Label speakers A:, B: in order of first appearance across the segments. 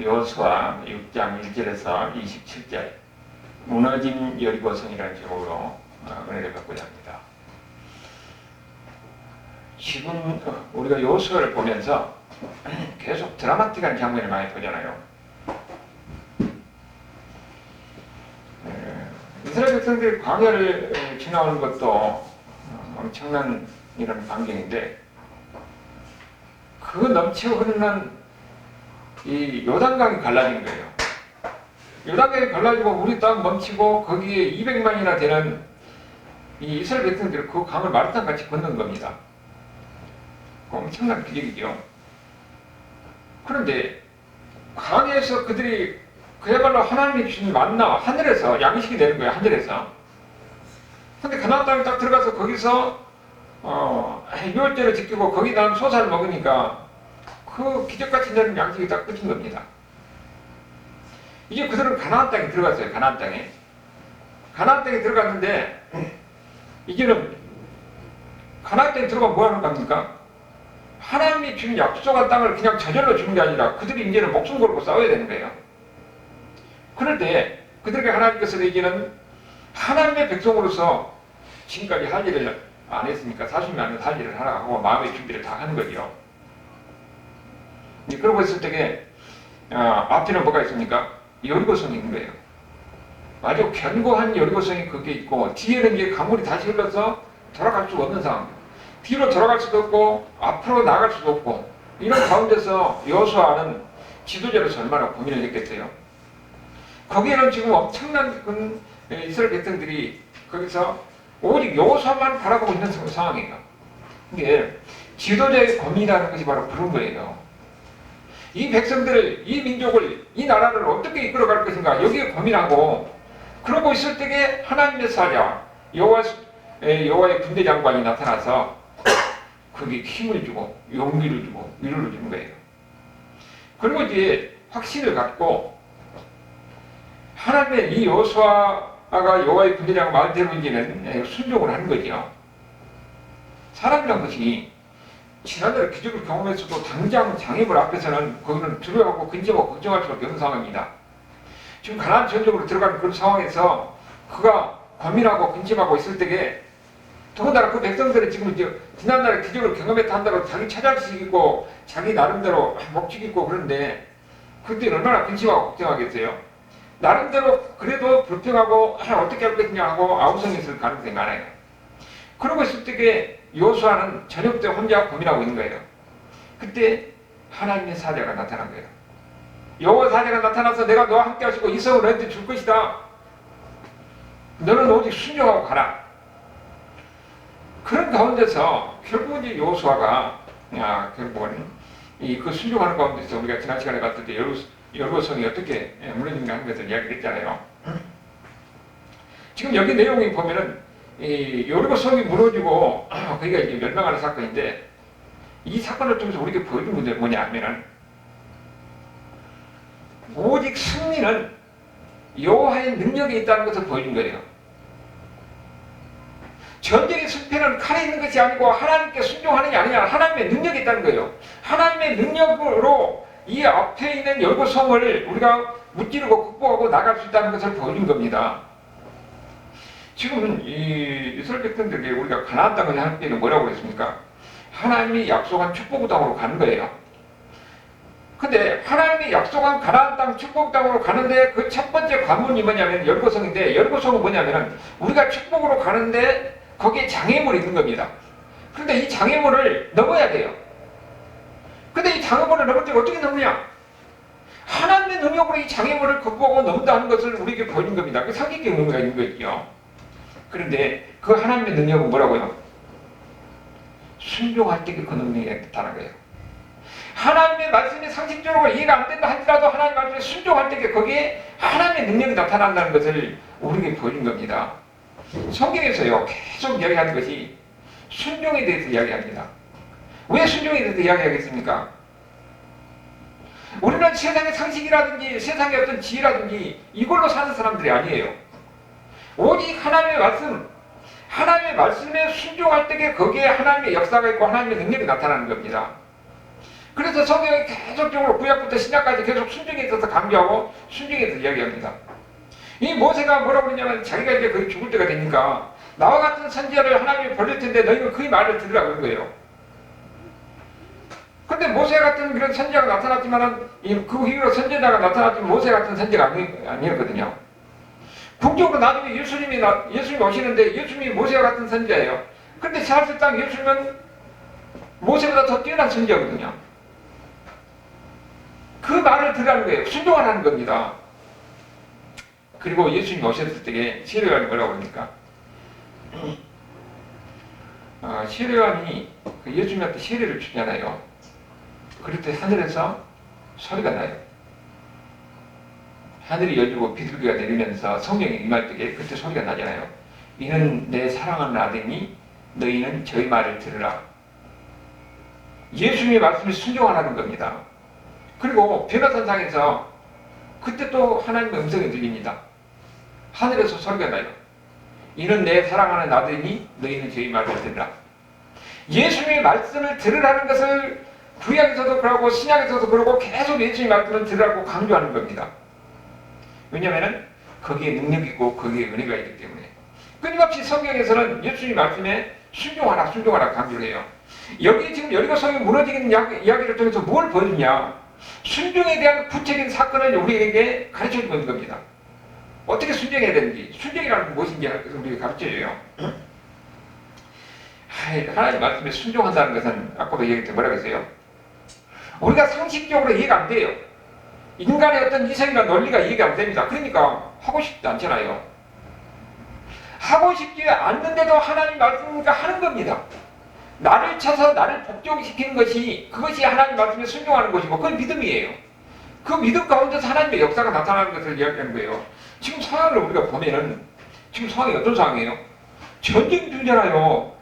A: 요수와 6장 1절에서 27절 무너진 여리고성이라는 제목으로 어, 은혜를 받고자 합니다. 지금 우리가 요수를 보면서 계속 드라마틱한 장면을 많이 보잖아요. 에, 이스라엘 백성들이 광야를 에, 지나오는 것도 어, 엄청난 이런 광경인데 그 넘치고 흐르는 이 요단강이 갈라진 거예요. 요단강이 갈라지고 우리 땅 멈추고 거기에 200만이나 되는 이 이스라엘 백성들이 그 강을 마라탕 같이 건넌 겁니다. 그 엄청난 기적이죠. 그런데 강에서 그들이 그야말로 하나님이 주신 만나 하늘에서 양식이 되는 거예요. 하늘에서. 근데 가나안 땅에 딱 들어가서 거기서 어, 유월절을 지키고 거기 난 소사를 먹으니까 그 기적같이 되는 양식이 딱 끝인 겁니다. 이제 그들은 가나안 땅에 들어갔어요. 가나안 땅에. 가나안 땅에 들어갔는데 이제는 가나안 땅에 들어가면 뭐 하는 겁니까? 하나님이 주는 약속한 땅을 그냥 저절로 주는 게 아니라 그들이 이제는 목숨 걸고 싸워야 되는 거예요. 그럴 때 그들에게 하나님께서 이제는 하나님의 백성으로서 지금까지 할 일을 안 했으니까 40년 안에 할 일을 하라 하고 마음의 준비를 다 하는. 이제 그러고 있을 때에 어, 앞에는 뭐가 있습니까? 여리고성이 있는 거예요. 아주 견고한 여리고성이 그게 있고 뒤에는 이제 강물이 다시 흘러서 돌아갈 수 없는 상황. 뒤로 돌아갈 수도 없고 앞으로 나갈 수도 없고 이런 가운데서 여수아는 지도자로서 얼마나 고민을 했겠어요. 거기에는 지금 엄청난 그 이스라엘 백성들이 거기서 오직 여호수아만 바라보고 있는 상황이에요. 이게 지도자의 고민이라는 것이 바로 그런 거예요. 이 백성들을, 이 민족을, 이 나라를 어떻게 이끌어갈 것인가 여기에 고민하고 그러고 있을 때에 하나님의 사자 여호와 여호와의 군대 장관이 나타나서 거기에 힘을 주고 용기를 주고 위로를 주는 거예요. 그리고 이제 확신을 갖고 하나님의 이 여호수아가 여호와의 군대장 말대로 이제는 순종을 하는 거죠. 사람이란 것이 지난달에 기적을 경험했어도 당장 장애물 앞에서는 거기는 두려워하고 근심하고 걱정할 수밖에 없는 상황입니다. 지금 가나안 전적으로 들어가는 그런 상황에서 그가 고민하고 근심하고 있을 때에 더군다나 그 백성들은 지금 이제 지난달에 기적을 경험했다 한다고 자기 찾아식 있고 자기 나름대로 목적 있고 그런데 그때 얼마나 근심하고 걱정하겠어요. 나름대로 그래도 불평하고 어떻게 할 것이냐 하고 아우성했을 가능성이 많아요. 그러고 있을 때에 요수아는 저녁 때 혼자 고민하고 있는 거예요. 그때 하나님의 사자가 나타난 거예요. 여호와 사자가 나타나서 내가 너와 함께 하시고 이 성을 너한테 줄 것이다. 너는 오직 순종하고 가라. 그런 가운데서 결국 이제 요수아가 아, 결국은 이그 순종하는 가운데서 우리가 지난 시간에 봤을 때 여루, 여루성이 어떻게 무너진가 하는 것을 이야기를 했잖아요. 지금 여기 내용이 보면은 이 여리고성이 무너지고 거기가 이제 멸망하는 사건인데 이 사건을 통해서 우리에게 보여준 문제 뭐냐 하면은 오직 승리는 여호와의 능력이 있다는 것을 보여준 거예요. 전쟁의 승패는 칼에 있는 것이 아니고 하나님께 순종하는 게 아니라 하나님의 능력이 있다는 거예요. 하나님의 능력으로 이 앞에 있는 여리고성을 우리가 무찌르고 극복하고 나갈 수 있다는 것을 보여준 겁니다. 지금은 이 이스라엘 백성들에게 우리가 가나안 땅을 할 때는 뭐라고 그랬습니까? 하나님이 약속한 축복 땅으로 가는 거예요. 근데 하나님이 약속한 가나안 땅 축복 땅으로 가는데 그 첫 번째 관문이 뭐냐면 열고성인데 열고성은 뭐냐면 우리가 축복으로 가는데 거기에 장애물이 있는 겁니다. 그런데 이 장애물을 넘어야 돼요. 근데 이 장애물을 넘을 때 어떻게 넘느냐? 하나님의 능력으로 이 장애물을 극복하고 넘는다 하는 것을 우리에게 보여준 겁니다. 그 상징적 의미가 있는 거죠. 그런데 그 하나님의 능력은 뭐라고요? 순종할 때 그 능력이 나타난 거예요. 하나님의 말씀이 상식적으로 이해가 안 된다 할지라도 하나님 말씀에 순종할 때 거기에 하나님의 능력이 나타난다는 것을 우리에게 보여준 겁니다. 성경에서요 계속 이야기하는 것이 순종에 대해서 이야기합니다. 왜 순종에 대해서 이야기하겠습니까? 우리는 세상의 상식이라든지 세상의 어떤 지혜라든지 이걸로 사는 사람들이 아니에요. 오직 하나님의 말씀, 하나님의 말씀에 순종할 때에 거기에 하나님의 역사가 있고 하나님의 능력이 나타나는 겁니다. 그래서 성경이 계속적으로 구약부터 신약까지 계속 순종에 있어서 강조하고 순종에 대해서 이야기합니다. 이 모세가 뭐라고 그러냐면 자기가 이제 거의 죽을 때가 되니까 나와 같은 선지자를 하나님이 벌릴 텐데 너희가 그의 말을 들으라 그런 거예요. 근데 모세 같은 그런 선지자가 나타났지만은 이- 그 이후로 선지자가 나타났지만 모세 같은 선지자가 아니, 아니었거든요. 궁적으로 나중에 예수님이 나, 예수님이 오시는데 예수님이 모세와 같은 선지자예요. 근데 사실상 예수님은 모세보다 더 뛰어난 선지자거든요. 그 말을 들으라는 거예요. 순종하라는 겁니다. 그리고 예수님이 오셨을 때에 시뢰관이 뭐라고 합니까? 어, 시뢰관이 그 예수님한테 시뢰를 주잖아요. 그럴 때 하늘에서 소리가 나요. 하늘이 열리고 비둘기가 내리면서 성령이 임할 때에 그때 소리가 나잖아요. 이는 내 사랑하는 아들이니 너희는 저희 말을 들으라. 예수님의 말씀에 순종하라는 겁니다. 그리고 변화산상에서 그때 또 하나님의 음성이 들립니다. 하늘에서 소리가 나요. 이는 내 사랑하는 아들이니 너희는 저희 말을 들으라. 예수님의 말씀을 들으라는 것을 구약에서도 그러고 신약에서도 그러고 계속 예수님의 말씀을 들으라고 강조하는 겁니다. 왜냐하면 거기에 능력이 있고 거기에 은혜가 있기 때문에 끊임없이 성경에서는 예수님 말씀에 순종하라 순종하라 강조를 해요. 여기 지금 여리고 성이 무너지는 이야기- 이야기를 통해서 뭘 보여주냐? 순종에 대한 구체적인 사건을 우리에게 가르쳐 주는 겁니다. 어떻게 순종해야 되는지, 순종이라는 게 무엇인지 우리가 가르쳐 줘요. 하이, 하나님 말씀에 순종한다는 것은 아까도 얘기했듯이 뭐라고 했어요? 우리가 상식적으로 이해가 안 돼요. 인간의 어떤 이성이나 논리가 이해가 안 됩니다. 그러니까 하고 싶지 않잖아요. 하고 싶지 않는데도 하나님 말씀이니까 하는 겁니다. 나를 쳐서 나를 복종시키는 것이 그것이 하나님 말씀에 순종하는 것이고 그건 믿음이에요. 그 믿음 가운데서 하나님의 역사가 나타나는 것을 이야기하는 거예요. 지금 상황을 우리가 보면은 지금 상황이 어떤 상황이에요? 전쟁 중이잖아요.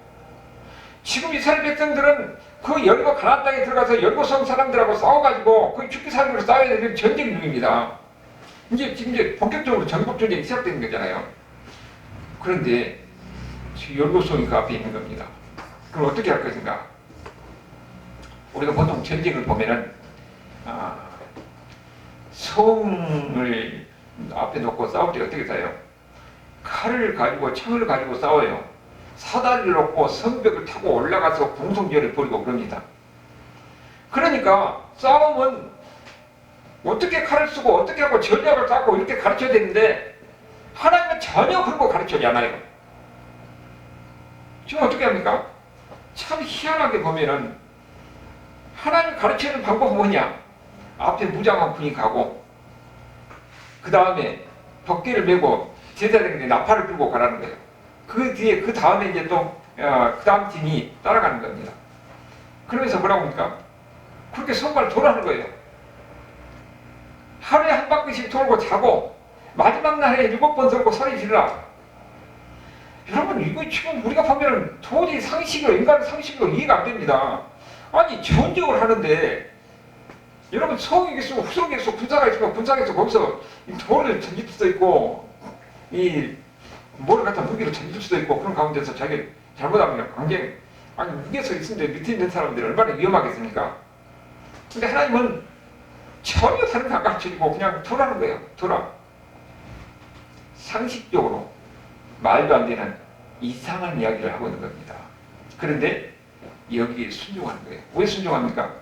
A: 지금 이스라엘 백성들은 그 여리고 가나안 땅에 들어가서 여리고성 사람들하고 싸워가지고 거의 죽기 살기로 싸워야 되는 전쟁 중입니다. 이제 지금 이제 본격적으로 전국 전쟁이 시작되는 거잖아요. 그런데 지금 여리고성이 그 앞에 있는 겁니다. 그럼 어떻게 할 것인가? 우리가 보통 전쟁을 보면은 아, 성을 앞에 놓고 싸울 때 어떻게 싸요? 칼을 가지고 창을 가지고 싸워요. 사다리를 놓고 성벽을 타고 올라가서 공성전을 벌이고 그럽니다. 그러니까 싸움은 어떻게 칼을 쓰고 어떻게 하고 전략을 쌓고 이렇게 가르쳐야 되는데 하나님은 전혀 그런 거 가르쳐지 않아요. 지금 어떻게 합니까? 참 희한하게 보면은 하나님 가르치는 방법은 뭐냐? 앞에 무장한 분이 가고 그 다음에 덮개를 메고 제자들에게 나팔을 불고 가라는 거예요. 그 뒤에 그 다음에 이제 또그 다음 팀이 따라가는 겁니다. 그러면서 뭐라고 합니까? 그렇게 성과를 돌아는 거예요. 하루에 한 바퀴씩 돌고 자고 마지막 날에 일곱 번 돌고 소리 지르라. 여러분 이거 지금 우리가 보면은 도저히 상식으로 인간 상식으로 이해가 안 됩니다. 아니 전쟁을 하는데 여러분 성에게 쓰고 후성에게 쓰고 군사가 있으면 군사에서 거기서 이 돌을 던질 수도 있고 이 뭐를 갖다 무기로 던질 수도 있고 그런 가운데서 자기 잘못하면 굉장히 아니 위에서 있는데 밑에 있는 사람들이 얼마나 위험하겠습니까? 근데 하나님은 전혀 다른 안 가르쳐주고 그냥 돌아는 거예요. 돌아. 상식적으로 말도 안 되는 이상한 이야기를 하고 있는 겁니다. 그런데 여기에 순종하는 거예요. 왜 순종합니까?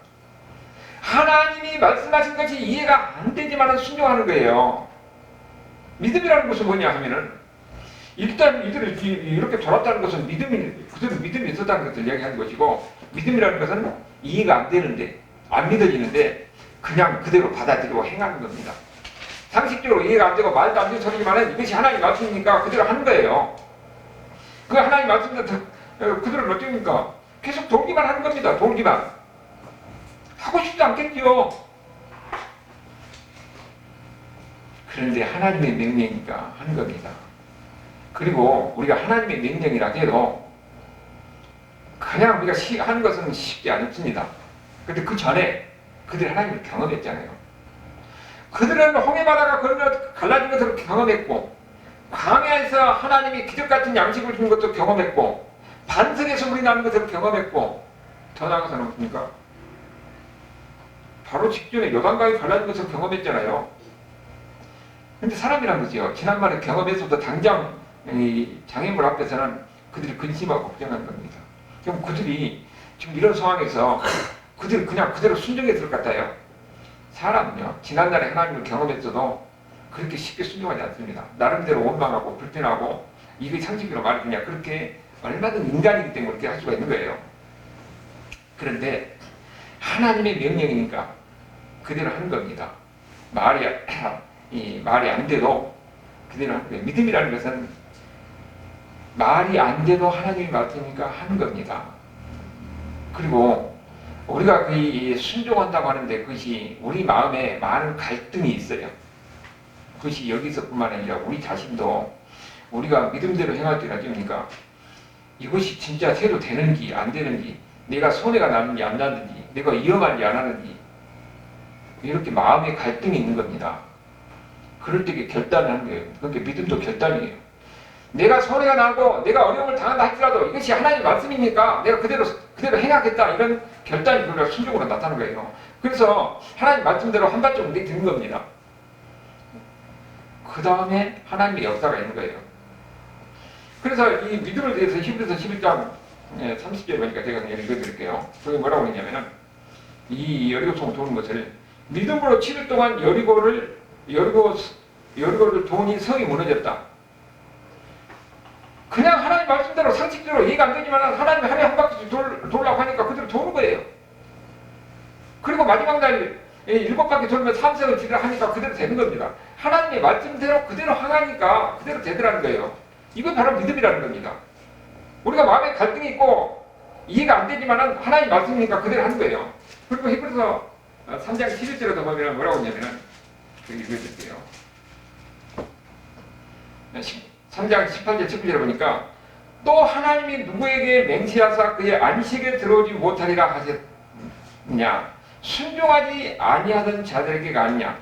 A: 하나님이 말씀하신 것이 이해가 안 되지만 순종하는 거예요. 믿음이라는 것은 뭐냐 하면은 일단 이들을 이렇게 돌았다는 것은 믿음이 그들은 믿음이 있었다는 것을 이야기하는 것이고 믿음이라는 것은 이해가 안 되는데 안 믿어지는데 그냥 그대로 받아들이고 행하는 겁니다. 상식적으로 이해가 안 되고 말도 안 되는 소리지만 이것이 하나님 말씀이니까 그대로 하는 거예요. 그 하나님 말씀대로 어, 그대로 어떻습니까? 계속 돌기만 하는 겁니다. 돌기만. 하고 싶지 않겠지요. 그런데 하나님의 명령이니까 하는 겁니다. 그리고 우리가 하나님의 명령이라 해도 그냥 우리가 시- 하는 것은 쉽지 않습니다. 근데 그 전에 그들이 하나님을 경험했잖아요. 그들은 홍해 바다가 걸려 갈라진 것을 경험했고 광야에서 하나님이 기적 같은 양식을 주는 것도 경험했고 반석에서 물이 나는 것을 경험했고 더 나아가서는 뭡니까? 바로 직전에 요단강이 갈라진 것을 경험했잖아요. 근데 사람이란 거죠. 지난번에 경험했어도 당장 이 장애물 앞에서는 그들이 근심하고 걱정한 겁니다. 그럼 그들이 지금 이런 상황에서 그들이 그냥 그대로 순종했을 것 같아요. 사람은요, 지난날에 하나님을 경험했어도 그렇게 쉽게 순종하지 않습니다. 나름대로 원망하고 불편하고 이게 상식으로 그냥 그렇게 얼마든 인간이기 때문에 그렇게 할 수가 있는 거예요. 그런데 하나님의 명령이니까 그대로 하는 겁니다. 말이 이 말이 안 돼도 그대로 하는 거예요. 믿음이라는 것은 말이 안 돼도 하나님이 맡으니까 하는 겁니다. 그리고 우리가 그 순종한다고 하는데 그것이 우리 마음에 많은 갈등이 있어요. 그것이 여기서뿐만 아니라 우리 자신도 우리가 믿음대로 행할 때가 되니까 이것이 진짜 새로 되는지 안 되는지 내가 손해가 나는지 안 나는지 내가 위험한지 안 하는지 이렇게 마음의 갈등이 있는 겁니다. 그럴 때 결단을 하는 거예요. 그러니까 믿음도 결단이에요. 내가 손해가 나고 내가 어려움을 당한다 할지라도 이것이 하나님의 말씀이니까 내가 그대로 그대로 행하겠다 이런 결단이 그가 순종으로 나타나는 거예요. 그래서 하나님 말씀대로 한 발짝 내딛는 겁니다. 그 다음에 하나님의 역사가 있는 거예요. 그래서 이 믿음을 대해서 히브리서 11장 30절 보니까 제가 그냥 읽어드릴게요. 거기 뭐라고 했냐면은 이 여리고성을 도는 것을 믿음으로 7일 동안 여리고를 여리고 여리고를 돈이 성이 무너졌다. 그냥 하나님 말씀대로 상식적으로 이해가 안 되지만 하나님 하루에 한 바퀴 돌, 돌라고 하니까 그대로 도는 거예요. 그리고 마지막 날 예, 일곱 바퀴 돌면 삼세을 지라 하니까 그대로 되는 겁니다. 하나님의 말씀대로 그대로 항하니까 그대로 되더라는 거예요. 이건 바로 믿음이라는 겁니다. 우리가 마음에 갈등이 있고 이해가 안 되지만 하나님 말씀이니까 그대로 하는 거예요. 그리고 히브리서 3장 11절에도 보면 뭐라고 했냐면은 여기 읽어줄게요. 3장 18절 19절에 보니까 또 하나님이 누구에게 맹세하사 그의 안식에 들어오지 못하리라 하셨냐? 순종하지 아니하던 자들에게가 아니냐?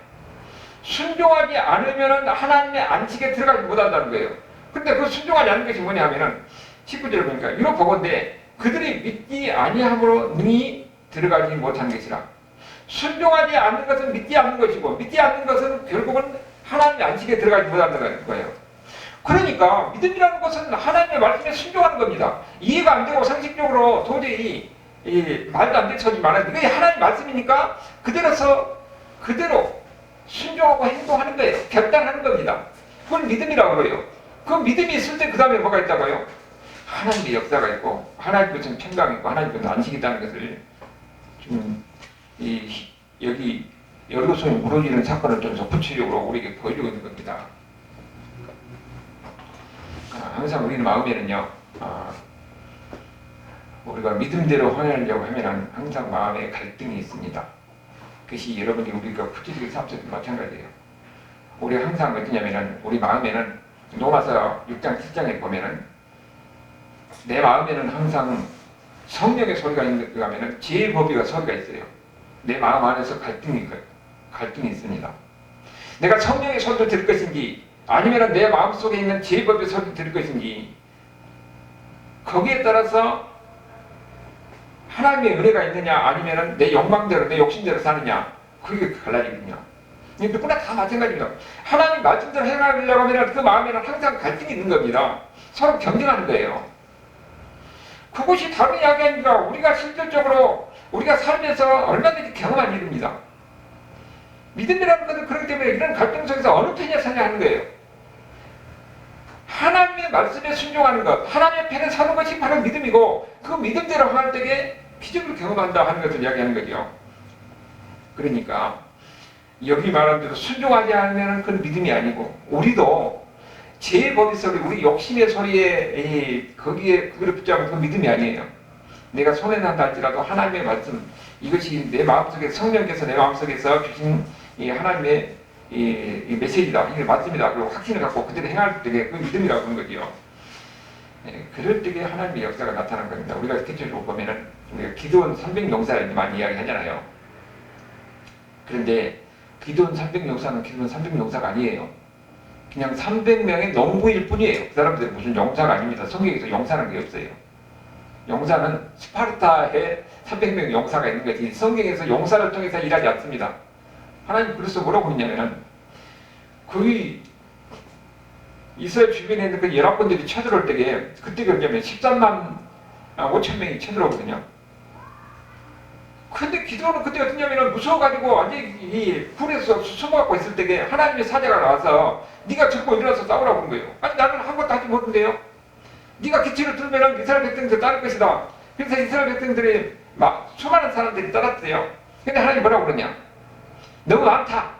A: 순종하지 않으면 하나님의 안식에 들어가지 못한다는 거예요. 근데 그 순종하지 않는 것이 뭐냐 하면은 19절에 보니까 이로 보건대 그들이 믿지 아니함으로 능히 들어가지 못한 것이라. 순종하지 않는 것은 믿지 않는 것이고 믿지 않는 것은 결국은 하나님의 안식에 들어가지 못한다는 거예요 그러니까 믿음이라는 것은 하나님의 말씀에 순종하는 겁니다. 이해가 안 되고 상식적으로 도저히 이, 말도 안 되지만 이게 하나님 말씀이니까 그대로서 그대로 순종하고 행동하는 거예요. 결단하는 겁니다. 그걸 믿음이라고 그래요. 그 믿음이 있을 때 그 다음에 뭐가 있다고요? 하나님의 역사가 있고 하나님 것은 평강 있고 하나님 것은 안식이 있다는 것을 좀 이, 여기 열로성이 무너지는 사건을 통해서 구체적으로 우리에게 보여주고 있는 겁니다. 항상 우리는 마음에는요, 어, 우리가 믿음대로 행하려고 하면 항상 마음에 갈등이 있습니다. 그것이 여러분이 우리가 구체적인 삶속도 마찬가지예요. 우리 항상 어떠냐면은 우리 마음에는 로마서 6장 7장에 보면은 내 마음에는 항상 성령의 소리가 있는가 하면은 지혜 법이가 소리가 있어요. 내 마음 안에서 갈등이 갈등이 있습니다. 내가 성령의 소리를 들을 것인지 아니면 내 마음속에 있는 제법의 소리를 들을 것인지 거기에 따라서 하나님의 은혜가 있느냐 아니면 내 욕망대로 내 욕심대로 사느냐 그게 갈라지거든요. 누구나 다 마찬가지입니다. 하나님 말씀대로 행하려고 하면 그 마음에는 항상 갈등이 있는 겁니다. 서로 경쟁하는 거예요. 그것이 다른 이야기 아닙니까? 우리가 실질적으로 우리가 살면서 얼마든지 경험한 일입니다. 믿음이라는 것은 그렇기 때문에 이런 갈등 속에서 어느 편에 사냐 하는 거예요. 하나님의 말씀에 순종하는 것, 하나님의 편에 사는 것이 바로 믿음이고 그 믿음대로 할 때에 기적을 경험한다 하는 것을 이야기하는 거죠. 그러니까 여기 말한 대로 순종하지 않으면 그건 믿음이 아니고 우리도 제 법의 소리, 우리 욕심의 소리에 거기에 그걸 붙잡으면 그 믿음이 아니에요. 내가 손해 난다 할지라도 하나님의 말씀 이것이 내 마음속에 성령께서 내 마음속에서 주신 이 하나님의 이, 이 메시지다. 이게 맞습니다. 그리고 확신을 갖고 그대로 행할 때에 그 믿음이라고 하는 거지요. 예, 그럴 때에 하나님의 역사가 나타난 겁니다. 우리가 대체적으로 보면은 우리가 기도원 300용사를 많이 이야기 하잖아요. 그런데 기도원 300용사는 기도원 300용사가 아니에요. 그냥 300명의 농부일 뿐이에요. 그 사람들은 무슨 용사가 아닙니다. 성경에서 용사는 게 없어요. 용사는 스파르타의 300명 용사가 있는 거지. 성경에서 용사를 통해서 일하지 않습니다. 하나님 그래서 뭐라고 했냐면은 거기 이스라엘 주변에 있는 그 열합군들이 쳐들어올 때에 그때 그러냐면 13만 5천 명이 쳐들어오거든요. 근데 기도는 그때 어떠냐면은 무서워가지고 완전히 이 굴에서 숨어갖고 있을 때에 하나님의 사자가 나와서 네가 듣고 일어나서 싸우라고 한 거예요. 아니 나는 한 것도 하지 못한데요. 네가 기치를 들면은 이스라엘 백성들 따를 것이다. 그래서 이스라엘 백성들이 막 수많은 사람들이 따랐대요. 근데 하나님 뭐라고 그러냐? 너무 많다.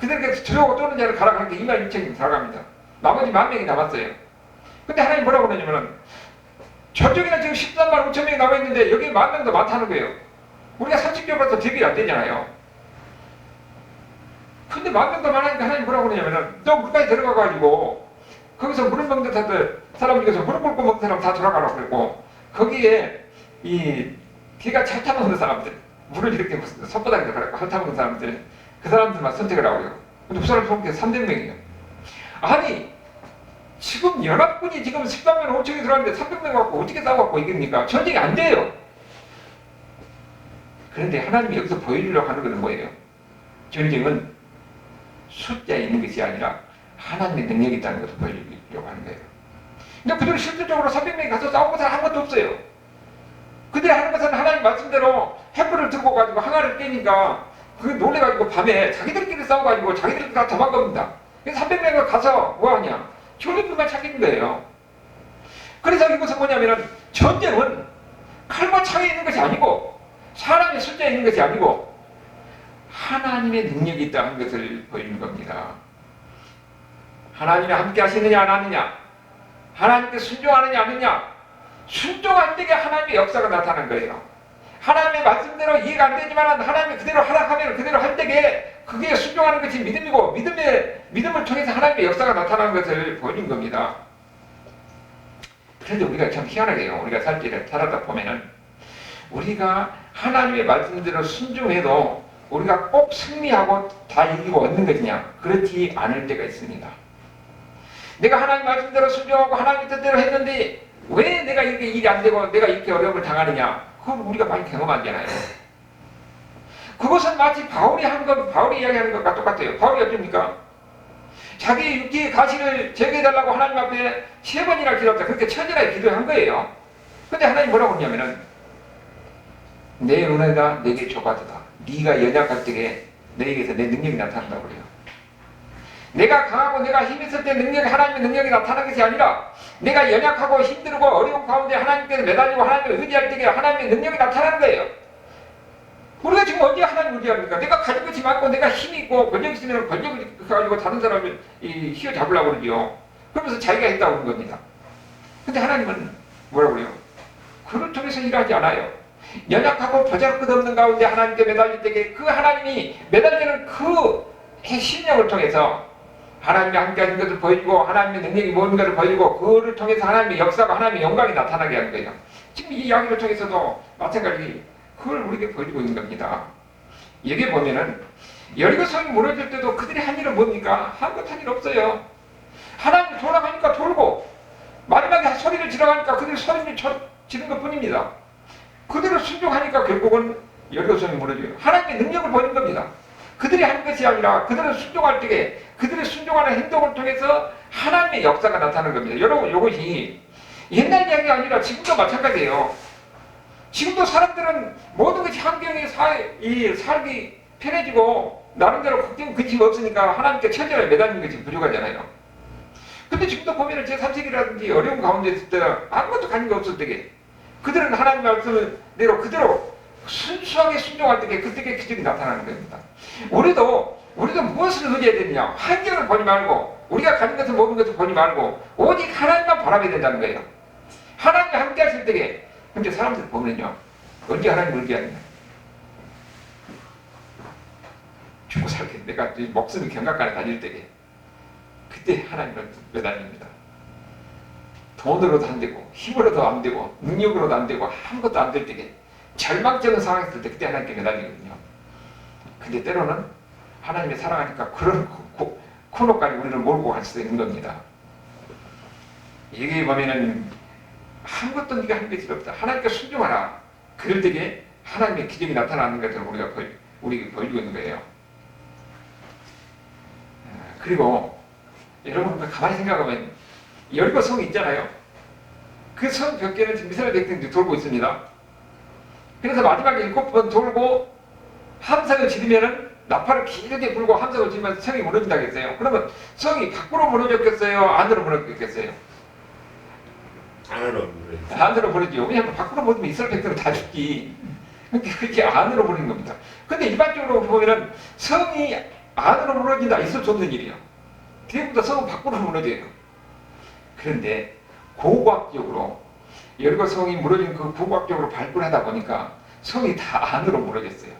A: 그들에게 두려워 떠는 자를 가라 그렇게 2만 2천이 살아갑니다. 나머지 만 명이 남았어요. 근데 하나님 뭐라고 그러냐면은 저쪽에는 지금 13만 5천 명이 남아있는데 여기 만 명도 많다는 거예요. 우리가 상식적으로 봐서 대비 안 되잖아요. 근데 만 명도 많으니까 하나님 뭐라고 그러냐면은 너 물까지 들어가가지고 거기서 물을 먹는 사람들 사람 중에서 물을 끓고 먹는 사람 다 돌아가라고 그러고 거기에 이 기가 잘 타먹는 사람들 물을 이렇게 무슨 손바닥에 들어가고 핥아먹는 사람들 그 사람들만 선택을 하고 요. 근데 그 사람 선택 300명이에요. 아니 지금 연합군이 지금 13만 5천이 들어왔는데 300명 갖고 어떻게 싸워갖고 이깁니까? 전쟁이 안 돼요. 그런데 하나님이 여기서 보여주려고 하는 것은 뭐예요? 전쟁은 숫자에 있는 것이 아니라 하나님의 능력이 있다는 것을 보여주려고 하는 거예요. 근데 그들은 실질적으로 300명이 가서 싸운 것은 아무것도 없어요. 그들이 하는 것은 하나님 말씀대로 횃불을 들고 가지고 항아를 깨니까 그게 놀래가지고 밤에 자기들끼리 싸워가지고 자기들끼리 다 도망갑니다. 그래서 300명을 가서 뭐하냐? 졸리불만 찾기는 거예요. 그래서 이것은 뭐냐면은 전쟁은 칼과 창에 있는 것이 아니고 사람의 숫자에 있는 것이 아니고 하나님의 능력이 있다는 것을 보이는 겁니다. 하나님이 함께 하시느냐 안 하느냐 하나님께 순종하느냐 안 하느냐 순종할 때에 하나님의 역사가 나타나는 거예요. 하나님의 말씀대로 이해가 안 되지만 하나님이 그대로 하락하면 그대로 할 때에 그게 순종하는 것이 믿음이고 믿음의 믿음을 통해서 하나님의 역사가 나타나는 것을 보여준 겁니다. 그런데 우리가 참 희한하게요. 우리가 살 때를 살아다 보면은 우리가 하나님의 말씀대로 순종해도 우리가 꼭 승리하고 다 이기고 얻는 것이냐? 그렇지 않을 때가 있습니다. 내가 하나님 말씀대로 순종하고 하나님 뜻대로 했는데 왜 내가 이렇게 일이 안 되고 내가 이렇게 어려움을 당하느냐? 그건 우리가 많이 경험하잖아요. 그것은 마치 바울이 한 것, 바울이 이야기하는 것과 똑같아요. 바울이 어쩝니까? 자기 육지의 가시를 제거해달라고 하나님 앞에 세 번이나 기도했다. 그렇게 천일하게 기도한 거예요. 근데 하나님 뭐라고 했냐면은 내 은혜가 내게 좁아지다. 네가 연약할 때에 너에게서 내 능력이 나타난다고 그래요. 내가 강하고 내가 힘 있을 때 능력이 하나님의 능력이 나타나는 것이 아니라 내가 연약하고 힘들고 어려운 가운데 하나님께서 매달리고 하나님을 의지할 때에 하나님의 능력이 나타나는 거예요. 우리가 지금 언제 하나님 의지합니까? 내가 가지고 있지 말고 내가 힘이 있고 권력 있으면 권력을 가지고 다른 사람을 이, 휘어잡으려고 그러죠. 그러면서 자기가 했다고 하는 겁니다. 근데 하나님은 뭐라고 그래요? 그를 통해서 일하지 않아요. 연약하고 보잘것없는 가운데 하나님께 매달릴 때에 그 하나님이 매달리는 그 신령을 통해서 하나님이 함께 하신 것을 보여주고 하나님의 능력이 뭔가를 보여주고 그를 통해서 하나님의 역사가 하나님의 영광이 나타나게 하는 거예요. 지금 이 이야기를 통해서도 마찬가지 그걸 우리에게 보여주고 있는 겁니다. 여기 보면은 여리고 성이 무너질 때도 그들이 한 일은 뭡니까? 아무것도 한 일 없어요. 하나님 돌아가니까 돌고 마지막에 소리를 지르가니까 그들이 소리를 지른 것 뿐입니다. 그대로 순종하니까 결국은 여리고 성이 무너져요. 하나님의 능력을 보는 겁니다. 그들이 한 것이 아니라 그들은 순종할 때에 그들의 순종하는 행동을 통해서 하나님의 역사가 나타나는 겁니다. 여러분 이것이 옛날 이야기가 아니라 지금도 마찬가지예요. 지금도 사람들은 모든 것이 환경이 사, 이 살기 편해지고 나름대로 걱정 근심 없으니까 하나님께 천절에 매달리는 것이 부족하잖아요. 근데 지금도 보면은 제3세기라든지 어려운 가운데 있을 때 아무것도 가진 거 없을 때게 그들은 하나님 말씀대로 그대로 순수하게 순종할 때게 그때게 기적이 나타나는 겁니다. 우리도 우리도 무엇을 의지해야 되느냐? 환경을 보지 말고 우리가 가진 것을 모든 것을 보지 말고 오직 하나님만 바라봐야 된다는 거예요. 하나님과 함께 하실 때에 근데 사람들 보면요 언제 하나님을 의지하느냐? 죽고 살게 내가 목숨이 경각간에 다닐 때에 그때 하나님을 매달립니다. 돈으로도 안 되고 힘으로도 안 되고 능력으로도 안 되고 아무것도 안 될 때에 절망적인 상황이 있을 때 그때 하나님께 매달리거든요. 근데 때로는 하나님의 사랑하니까 그런 코너까지 우리를 몰고 갈 수도 있는 겁니다. 여기 보면은 아무것도 네가 한 것이 없다. 하나님께 순종하라. 그럴 때에 하나님의 기적이 나타나는 것을 우리가 보이, 우리 보이고 있는 거예요. 아, 그리고 여러분 가만히 생각하면 열거 성이 있잖아요. 그 성 벽계는 지금 이스라엘 백성들이 돌고 있습니다. 그래서 마지막에 일곱 번 돌고 함성을 지르면은 나팔을 길게 불고 함성을 지르면서 성이 무너진다고 했어요. 그러면 성이 밖으로 무너졌겠어요? 안으로 무너졌겠어요?
B: 안으로 물을
A: 안으로 무너지죠. 왜냐하면 밖으로 무너지면 이스라엘 백성은 다 죽기. 그러니까 그게 안으로 무너진 겁니다. 근데 일반적으로 보면은 성이 안으로 무너진다 있을 수 없는 일이에요. 대부분 다 성은 밖으로 무너져요. 그런데 고고학적으로 여러 성이 무너진 그 고고학적으로 발굴하다 보니까 성이 다 안으로 무너졌어요.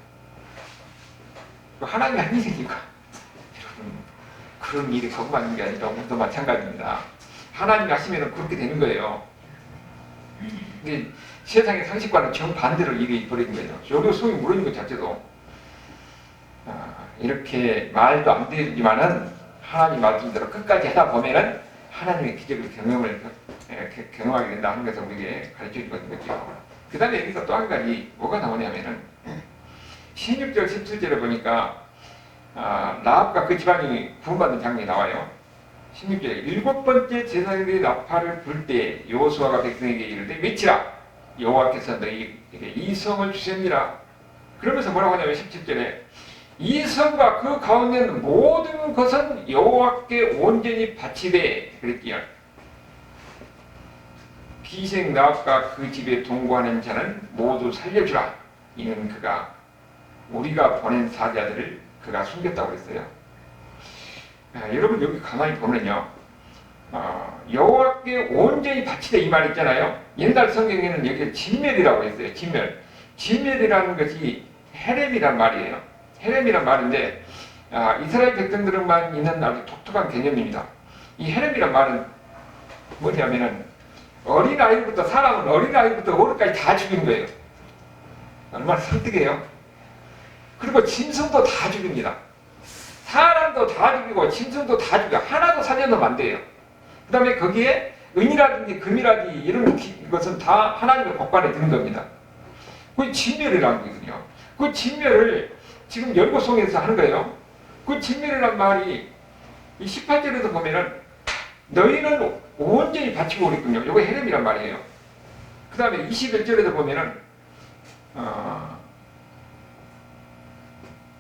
A: 하나님이 아니니까. 여러분, 그런 일이 거듭하는 게 아니라 우리도 마찬가지입니다. 하나님이 하시면 그렇게 되는 거예요. 이게 세상의 상식과는 정반대로 일이 벌어진 거예요. 여기 성이 무너진 것 자체도 아, 이렇게 말도 안 되지만은 하나님 말씀대로 끝까지 하다 보면은 하나님의 기적을 경험을 예, 겨- 경험하게 된다 하는 것을 우리에게 가르쳐 주고 있는 거죠. 그 다음에 여기서 또 한 가지 뭐가 나오냐면은 16절, 17절에 보니까 아, 라합과 그 집안이 구원받는 장면이 나와요. 16절에 일곱 번째 제사장들이 나팔을 불 때 여호수아가 백성에게 이르되 외치라 여호와께서 너희에게 이 성을 주셨니라 그러면서 뭐라고 하냐면 17절에 이 성과 그 가운데 있는 모든 것은 여호와께 온전히 바치되 그랬기요 기생 나합과 그 집에 동거하는 자는 모두 살려주라. 이는 그가 우리가 보낸 사자들을 그가 숨겼다고 그랬어요. 아, 여러분 여기 가만히 보면요. 어, 여호와께 온전히 바치되 이 말 있잖아요. 옛날 성경에는 여기 진멸이라고 했어요. 진멸. 진멸이라는 것이 헤렘이란 말이에요 헤렘이란 말인데 아, 이스라엘 백성들만 있는 아주 독특한 개념입니다. 이 헤렘이란 말은 뭐냐면은 어린 아이부터 사람은 어린 아이부터 어른까지 다 죽인 거예요. 얼마나 설득해요. 그리고 짐승도 다 죽입니다. 사람도 다 죽이고 짐승도 다 죽여 하나도 살려놓으면 안 돼요. 그 다음에 거기에 은이라든지 금이라든지 이런 기- 것은 다 하나님의 법관에 드는 겁니다. 그 진멸이라는 거거든요. 그 진멸을 지금 열고송에서 하는 거예요. 그 진멸이란 말이 이 18절에도 보면은 너희는 온전히 바치고 그랬군요. 이거 헤렘이란 말이에요. 그 다음에 21절에도 보면은 어,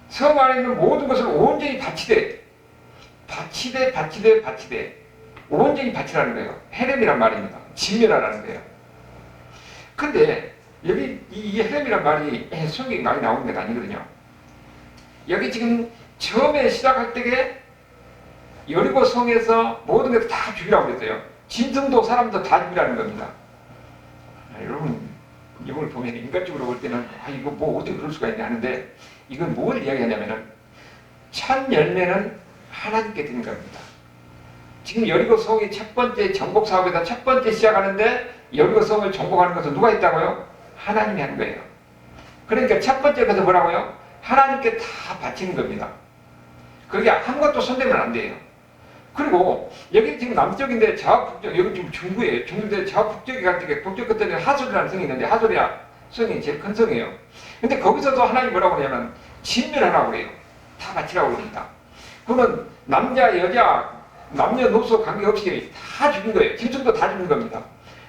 A: 성 안에 있는 모든 것을 온전히 바치되 바치되 바치되 바치되 온전히 바치라는 거예요. 헤렘이란 말입니다. 진멸하라는 거예요. 근데 여기 이, 이 헤렘이란 말이 성경에 많이 나오는 건 아니거든요. 여기 지금 처음에 시작할 때에 여리고 성에서 모든 것을 다 죽이라고 그랬어요. 짐승도 사람도 다 죽이라는 겁니다. 아, 여러분 이걸 보면 인간적으로 볼 때는 아 이거 뭐 어떻게 그럴 수가 있냐 하는데 이건 뭘 이야기하냐면은 첫 열매는 하나님께 드린 겁니다. 지금 여리고 성이 첫 번째 정복 사업에다 첫 번째 시작하는데 여리고 성을 정복하는 것은 누가 했다고요? 하나님이 하는 거예요. 그러니까 첫 번째 것은 뭐라고요? 하나님께 다 바치는 겁니다. 그게 아무것도 손대면 안 돼요. 그리고 여기 지금 남쪽인데 좌북쪽 여기 지금 중부예요. 중부인데 갈때 북쪽 끝에 하솔이라는 성이 있는데 하솔이야 성이 제일 큰 성이에요. 근데 거기서도 하나님 뭐라고 그러냐면 진멸하라고 그래요. 다 바치라고 그럽니다. 그러면 남자 여자 남녀노소 관계없이 다 죽인 거예요. 짐승도 다 죽인 겁니다.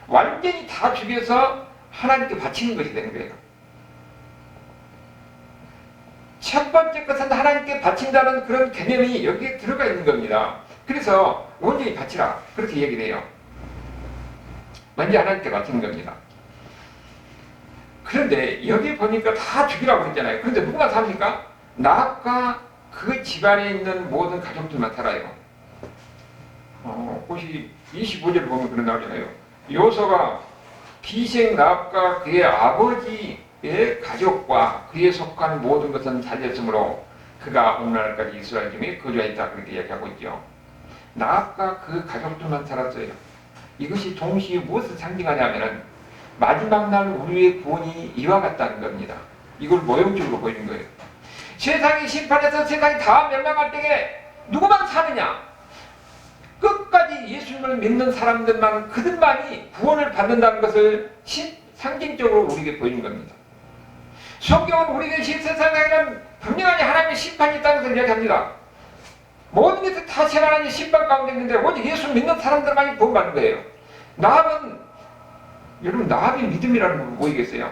A: 완전히 다 죽여서 하나님께 바치는 것이 되는 거예요. 첫 번째 것은 하나님께 바친다는 그런 개념이 여기에 들어가 있는 겁니다. 그래서 온전히 바치라 그렇게 얘기를 해요. 먼저 하나님께 바치는 겁니다. 그런데 여기 보니까 다 죽이라고 했잖아요. 그런데 누가 삽니까? 나합과 그 집안에 있는 모든 가족들만 살아요. 어, 혹시 25절을 보면 그런 나오잖아요. 요소가 기생 나합과 그의 아버지 의 가족과 그에 속한 모든 것은 살렸으므로 그가 오늘날까지 이스라엘 중에 거주하였다 그렇게 이야기하고 있죠. 나합과 그 가족들만 살았어요. 이것이 동시에 무엇을 상징하냐면은 마지막 날 우리의 구원이 이와 같다는 겁니다. 이걸 모형적으로 보이는 거예요. 세상이 심판해서 세상이 다 멸망할 때에 누구만 사느냐? 끝까지 예수님을 믿는 사람들만 그들만이 구원을 받는다는 것을 신- 상징적으로 우리에게 보이는 겁니다. 성경은 우리에게 실세상에는 분명하게 하나님의 심판이 있다는 것을 이야기합니다. 모든 것을 다 하나님의 심판 가운데 있는데 오직 예수 믿는 사람들만이 구원받는 거예요. 나합은 여러분 나합의 믿음이라는 건 뭐이겠어요?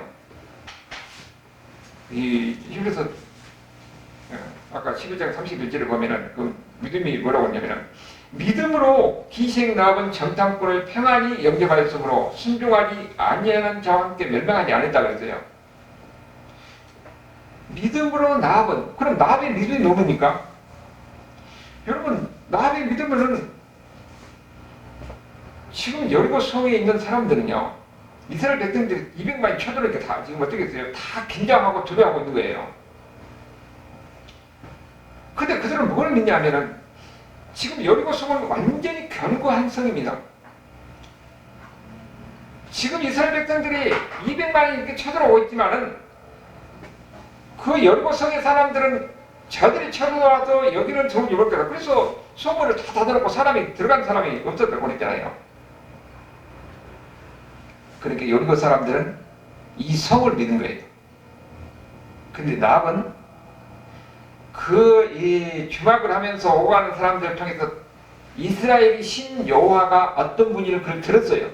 A: 이 히브리서 어, 아까 11장 31절에 보면은 그 믿음이 뭐라고 했냐면은 믿음으로 기생 나합은 정탐꾼을 평안히 영접하였으므로 순종하지 아니하는 자와 함께 멸망하지 않았다 그랬어요. 믿음으로 나합은 그럼 나합의 믿음이 누굽니까? 여러분 나합의 믿음은 지금 여리고 성에 있는 사람들은요 이스라엘 백성들이 200만이 쳐들어니까 다 지금 어떻게 했어요? 다 긴장하고 두려워하고 있는 거예요. 근데 그들은 뭘 믿냐면은 지금 여리고 성은 완전히 견고한 성입니다. 지금 이스라엘 백성들이 200만이 이렇게 쳐들어오고 있지만은 그 여리고 성의 사람들은 저들이 쳐들어와도 여기는 성을 입을 거다. 그래서 소문을 다 닫아놓고 사람이 들어간 사람이 없었다고 그랬잖아요. 그러니까 여리고 사람들은 이 성을 믿는 거예요. 근데 나합은 그 이 주막을 하면서 오가는 사람들을 통해서 이스라엘의 신 여호와가 어떤 그걸 들었어요.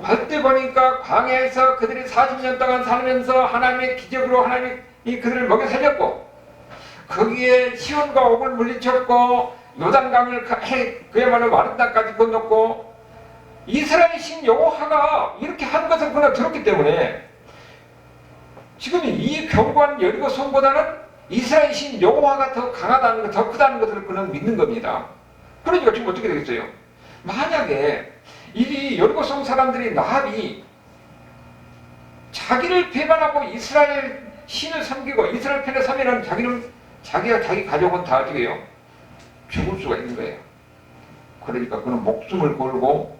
A: 그때 보니까 광야에서 그들이 40년 동안 살면서 하나님의 기적으로 하나님이 이 그들을 먹여 살렸고 거기에 시온과 옥을 물리쳤고 요단강을 그야말로 마른 땅까지 건넜고 이스라엘 신 여호와가 이렇게 한 것을 그나 들었기 때문에 지금 이 견고한 여리고 성보다는 이스라엘 신 여호와가 더 강하다는 것, 더 크다는 것을 그는 믿는 겁니다. 그러니까 지금 어떻게 되겠어요? 만약에 이 여리고 성 사람들이 나합이 자기를 배반하고 이스라엘 신을 섬기고 이스라엘 편에 서면은 자기는 자기가 자기 가족은 다 해요? 죽을 수가 있는 거예요. 그러니까 그는 목숨을 걸고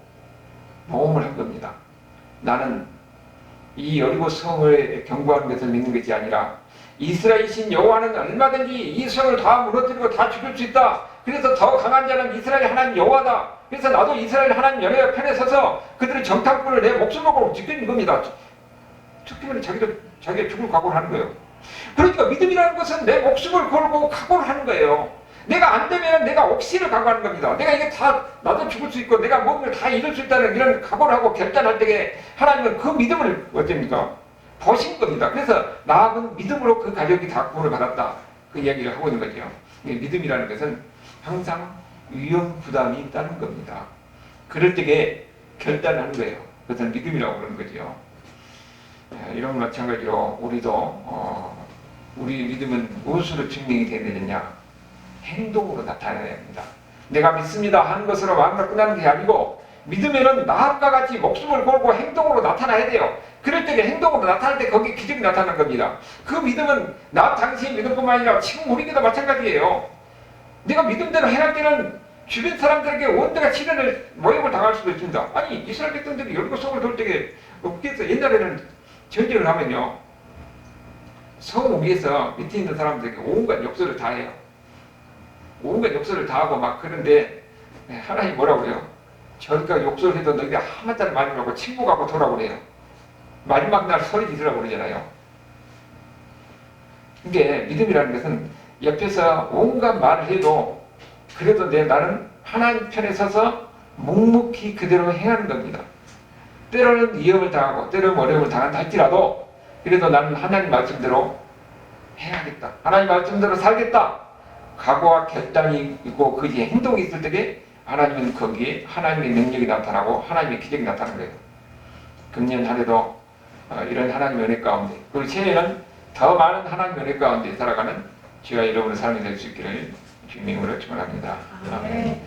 A: 모험을 한 겁니다. 나는 이 여리고 성을 경고하는 것을 믿는 것이 아니라 이스라엘 신 여호와는 얼마든지 이 성을 다 무너뜨리고 다 죽일 수 있다. 그래서 더 강한 자는 이스라엘 하나님 여호와다. 그래서 나도 이스라엘 하나님 여호와 편에 서서 그들의 정탐꾼을 내 걸고 지키는 겁니다. 죽기면 자기도 자기가 죽을 각오를 하는 거예요. 그러니까 믿음이라는 것은 내 목숨을 걸고 각오를 하는 거예요. 내가 안 되면 내가 옥시를 각오하는 겁니다. 내가 이게 다 나도 죽을 수 있고 내가 모든 걸다 이룰 수 있다는 이런 각오를 하고 결단할 때에 하나님은 그 믿음을 어떻습니까? 보신 겁니다. 그래서 나하고는 믿음으로 그 가족이 다 구원을 받았다. 그 이야기를 하고 있는 거죠. 이 믿음이라는 것은 항상 위험 부담이 있다는 겁니다. 그럴 때에 결단하는 거예요. 그것은 믿음이라고 그러는 거죠. 예, 이런 마찬가지로 우리도 어, 우리 믿음은 무엇으로 증명이 되야 되느냐? 행동으로 나타내야 합니다. 내가 믿습니다 하는 것으로 마음으로 끝나는 게 아니고 믿으면은 나합과 같이 목숨을 걸고 행동으로 나타나야 돼요. 그럴 때 행동으로 나타날 때 거기 기적이 나타나는 겁니다. 그 믿음은 나 당시의 믿음뿐만 아니라 지금 우리에게도 마찬가지예요. 내가 믿음대로 행할 때는 주변 사람들에게 온데가 시련을 모욕을 당할 수도 있습니다. 아니 이스라엘 백성들이 여리고 성을 돌 때에 up에서 옛날에는 전쟁을 하면요 성 위에서 밑에 있는 사람들에게 온갖 욕설을 다 해요. 온갖 욕설을 다 하고 막 그런데 하나님 뭐라고 그래요? 저니까 욕설을 해도 너희가 한마디를 많이 하고 침묵하고 돌아오래요 마지막 날 소리 지르라고 그러잖아요. 이게 믿음이라는 것은 옆에서 온갖 말을 해도 그래도 내 나는 하나님 편에 서서 묵묵히 그대로 행하는 겁니다. 때로는 위험을 당하고 때로는 어려움을 당한다 할지라도 그래도 나는 하나님 말씀대로 해야겠다. 하나님 말씀대로 살겠다. 각오와 결단이 있고 그 뒤에 행동이 있을 때에 하나님은 거기에 하나님의 능력이 나타나고 하나님의 기적이 나타나는 거예요. 금년 한 해도 어, 이런 하나님의 은혜 가운데 그리고 새해에는 더 많은 하나님의 은혜 가운데 살아가는 저와 여러분의 삶이 될 수 있기를 주님으로 축원합니다.
B: 아멘.